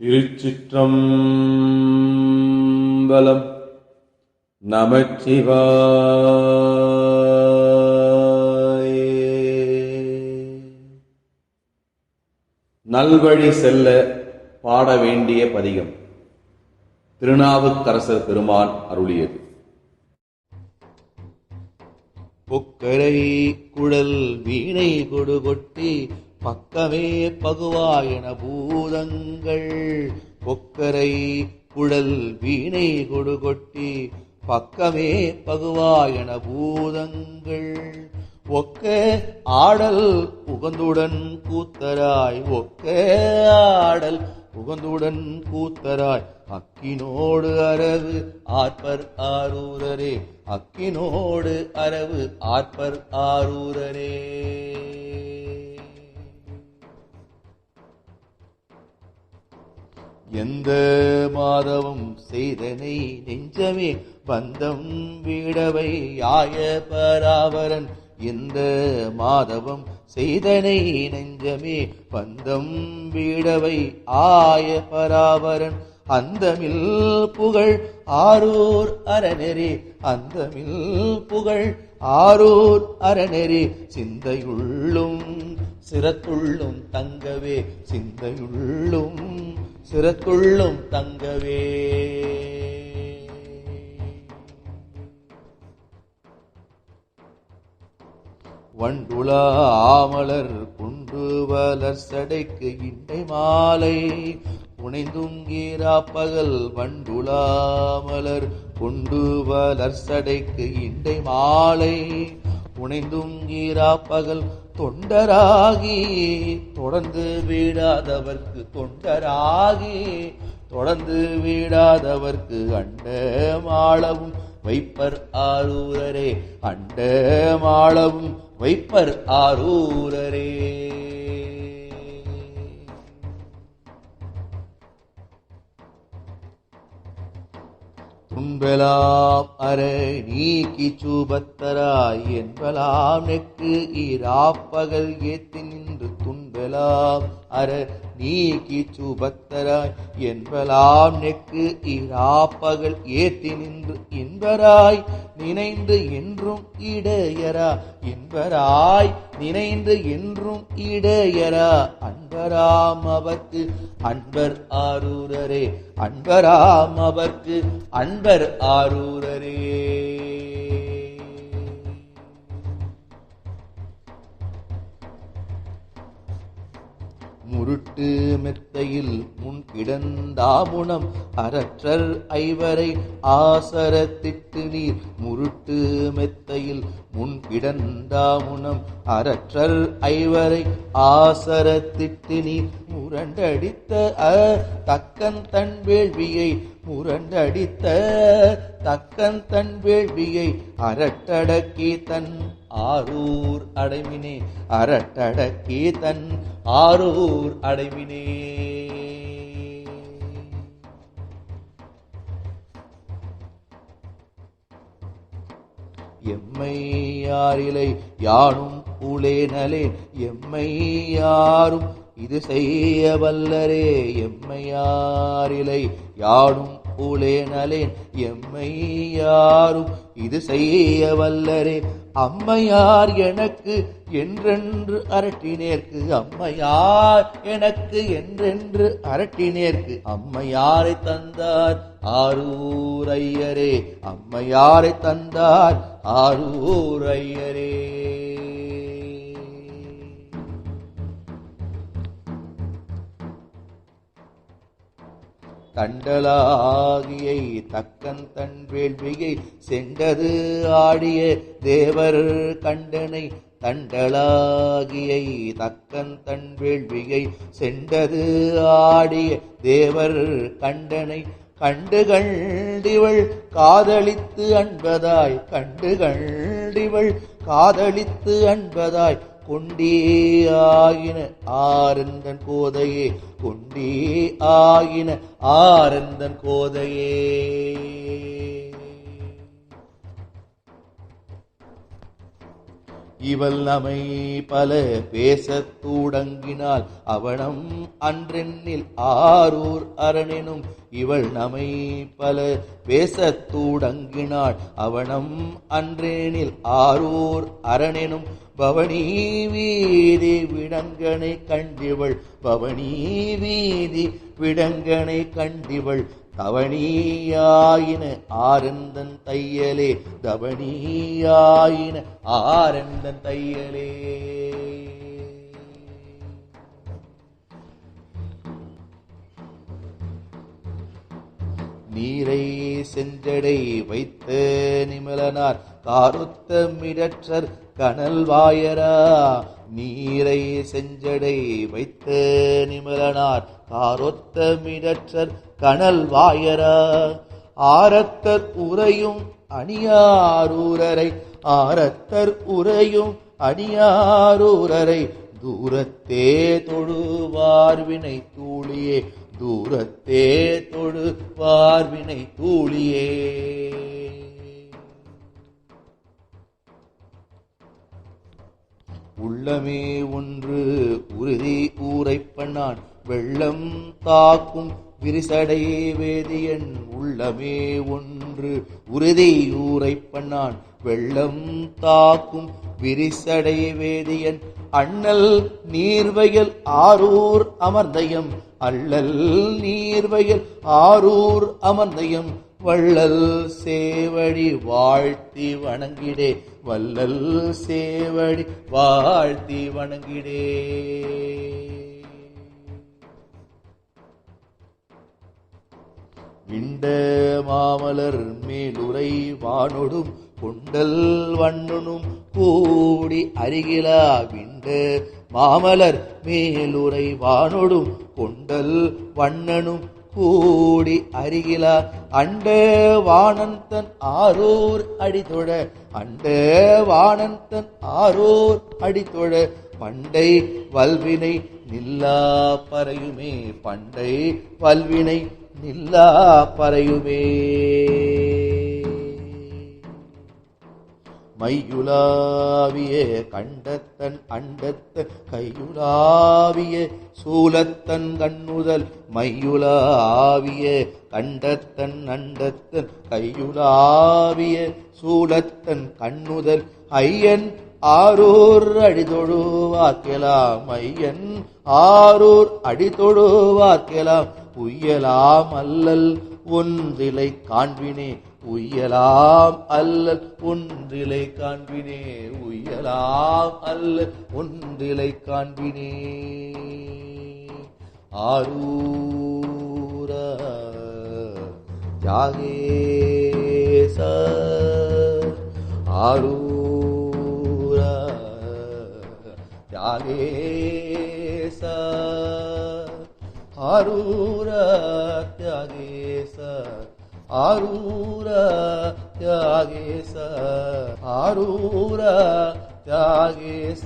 திருச்சிற்றம்பலம் நமச்சிவாய. நல்வழி செல்ல பாட வேண்டிய பதிகம் திருநாவுக்கரசர் பெருமான் அருளியது. பொக்கரை குழல் வீணை கொடுகொட்டி பக்கமே பகுவாயன பூதங்கள். பொக்கரை குழல் வீணை கொடுகொட்டி பக்கமே பகுவாயன பூதங்கள். ஒக்க ஆடல் உகந்துடன் கூத்தராய் ஒக்க ஆடல் உகந்துடன் கூத்தராய். அக்கினோடு அரவு ஆர்ப்பர் ஆரூரரே அக்கினோடு அரவு ஆர்ப்பர் ஆரூரரே. எந்த மாதவும் செய்தனை நெஞ்சமே பந்தம் வீடவை யாய பராவரன். எந்த மாதவம் செய்தனை நெஞ்சமே பந்தம் வீடவை ஆய பராவரன். அந்தமில் புகழ் ஆரூர் அறநெறி. அந்தமில் புகழ் ஆரூர் அறநெறி. சிந்தையுள்ளும் சிரத்துள்ளும் தங்கவே. சிந்தையுள்ளும் சிரத்துள்ளும் தங்கவே. வண்டுலா ஆமலர் குண்டு வலர் சடைக்கு இண்டை மாலை. புனைந்துங்கேரா பகல் வண்டுலாமலர் கொண்டு வலர் சடைக்கு இண்டை மாலை. புனைந்துங்கீரா பகல் தொண்டராகி தொடர்ந்து வீடாதவர்க்கு தொண்டராகி தொடர்ந்து வீடாதவர்க்கு அண்ட மாளவும் வைப்பர் ஆரூரரே அண்ட மாளவும் வைப்பர் ஆரூரரே. என்பலாம் அற நீக்கி சூபத்தராய் என்பலாம் நெக்கு ஈராப்பகல் ஏத்தி நின்று துன்பலாம் அற நீக்கி சூபத்தராய் என்பலாம் நெக்கு இராப்பகல் ஏத்தி நின்று இன்பராய் நினைந்து என்றும் இடையரா இன்பராய் நினைந்து என்றும் இடையரா அன்பராம் அவர்க்கு அன்பர் ஆரூரரே அன்பராம் அவர்க்கு அன்பர் ஆரூரரே. முருட்டு மெத்தையில் முன் கிடந்தாமுணம் அரற்றர் ஐவரை ஆசரத்திட்டு நீர். முருட்டு மெத்தையில் முன் கிடந்தாமுனம் அரற்றர் ஐவரை ஆசரத்திட்டு நீர். முரண்டடித்த அ தக்கன் தன் வேள்வியை முரண்டடித்த தக்கன் தன் வேள்வியை அரட்டடக்கி தன் ஆரூர் அடைவினே அரட்டடக்கி தன் ஆரூர் அடைவினே. எம்மை யாரிலை யானும் உளேனலேன் எம்மை யாரும் இது செய்ய வல்லரே எம்மை யாடும் யானும் உளேனலேன் எம்மை யாரும் இது செய்ய வல்லரே அம்மையார் எனக்கு என்றென்று அரட்டினேற்கு. அம்மையார் எனக்கு என்றென்று அரட்டினேற்கு. அம்மையாரை தந்தார் ஆரூரையரே அம்மையாரை தந்தார் ஆரூரையரே தண்டலாகியை தக்கன் தன் வேள்வியை சென்றது ஆடிய தேவர் கண்டனை தண்டலாகியை தக்கன் தன் வேள்வியை சென்றது ஆடிய தேவர் கண்டனை கண்டு கண்டிவள் காதலித்து அன்பதாய் கண்டு கண்டிவள் காதலித்து அன்பதாய் கொண்டே ஆயின ஆரந்தன் கோதையே கொண்டே ஆயின ஆரந்தன் கோதையே. இவள் நமை பல பேசத் தூடங்கினால் அவனம் அன்றெண்ணில் ஆரூர் அரணினும். இவள் நமை பல பேசத் தூடங்கினாள் அவனம் அன்றேனில் ஆரூர் அரணினும். பவனி வீதி விடங்கனை கண்டிவள் பவனி வீதி விடங்கனை கண்டிவள். தவணியாயின ஆரந்தன் தையலே தவணியாயின ஆரந்தன் தையலே. நீரை செஞ்சடை வைத்த நிமலனார் காருத்த மிடற்றர் கனல் வாயரா நீரை செஞ்சடை வைத்த நிமலனார். தாரொத்த மிடற்றர் கனல் வாயரா ஆரத்தர் உரையும் அணியாரூரரை ஆரத்தர் உரையும் அணியாரூரரை. தூரத்தே தொழுவார்வினை தூளியே தூரத்தே தொழுவார்வினை தூளியே உள்ளமே ஒன்று உறுதி ஊரைப்பண்ணான். வெள்ளம் தாக்கும் விரிசடை வேதியன். உள்ளமே ஒன்று உறுதி ஊரைப்பண்ணான். வெள்ளம் தாக்கும் விரிசடை வேதியன். அண்ணல் நீர்வயல் ஆரூர் அமர்ந்தயம். அள்ளல் நீர்வயல் ஆரூர் அமர்ந்தயம். வள்ளல் சேவடி வாழ்த்தி வணங்கிடே. வள்ளல் சேவடி வாழ்த்தி வணங்கிடே. விண்ட மாமலர் மேலுரை வானொடும் கொண்டல் வண்ணனும் கூடி அருகிலா. விண்ட மாமலர் மேலுரை வானொடும் கொண்டல் வண்ணனும் கூடி அருகிலா அண்ட வானந்தன் ஆரூர் அடித்தொழ அண்ட வானந்தன் ஆரூர் அடித்தொழ பண்டை வல்வினை நில்லா பறையுமே. பண்டை வல்வினை நில்லா பறையுமே. மையுலாவிய கண்டத்தன் அண்டத்த கையுலாவிய சூலத்தன் கண்ணுதல் மையுலாவிய கண்டத்தன் அண்டத்தன் கையுலாவிய சூலத்தன் கண்ணுதல் ஐயன் ஆரூர் அடிதொழு வாக்கலாம் ஐயன் ஆரூர் அடிதொழுவார்க்கலாம் உய்யலாம் அல்லல் ஒன்றிலை காண்பினே உயலாம் அல்லல் ஒன்றிலை காண்பினே. உயலாம் அல்லல் ஒன்றிலை காண்பினே. ஆரூர ஜாகேச ஆரூர ஜாகேச ஆரூர தியாகேசர் ஆரூர தியாகேச ஆரூர தியாகேச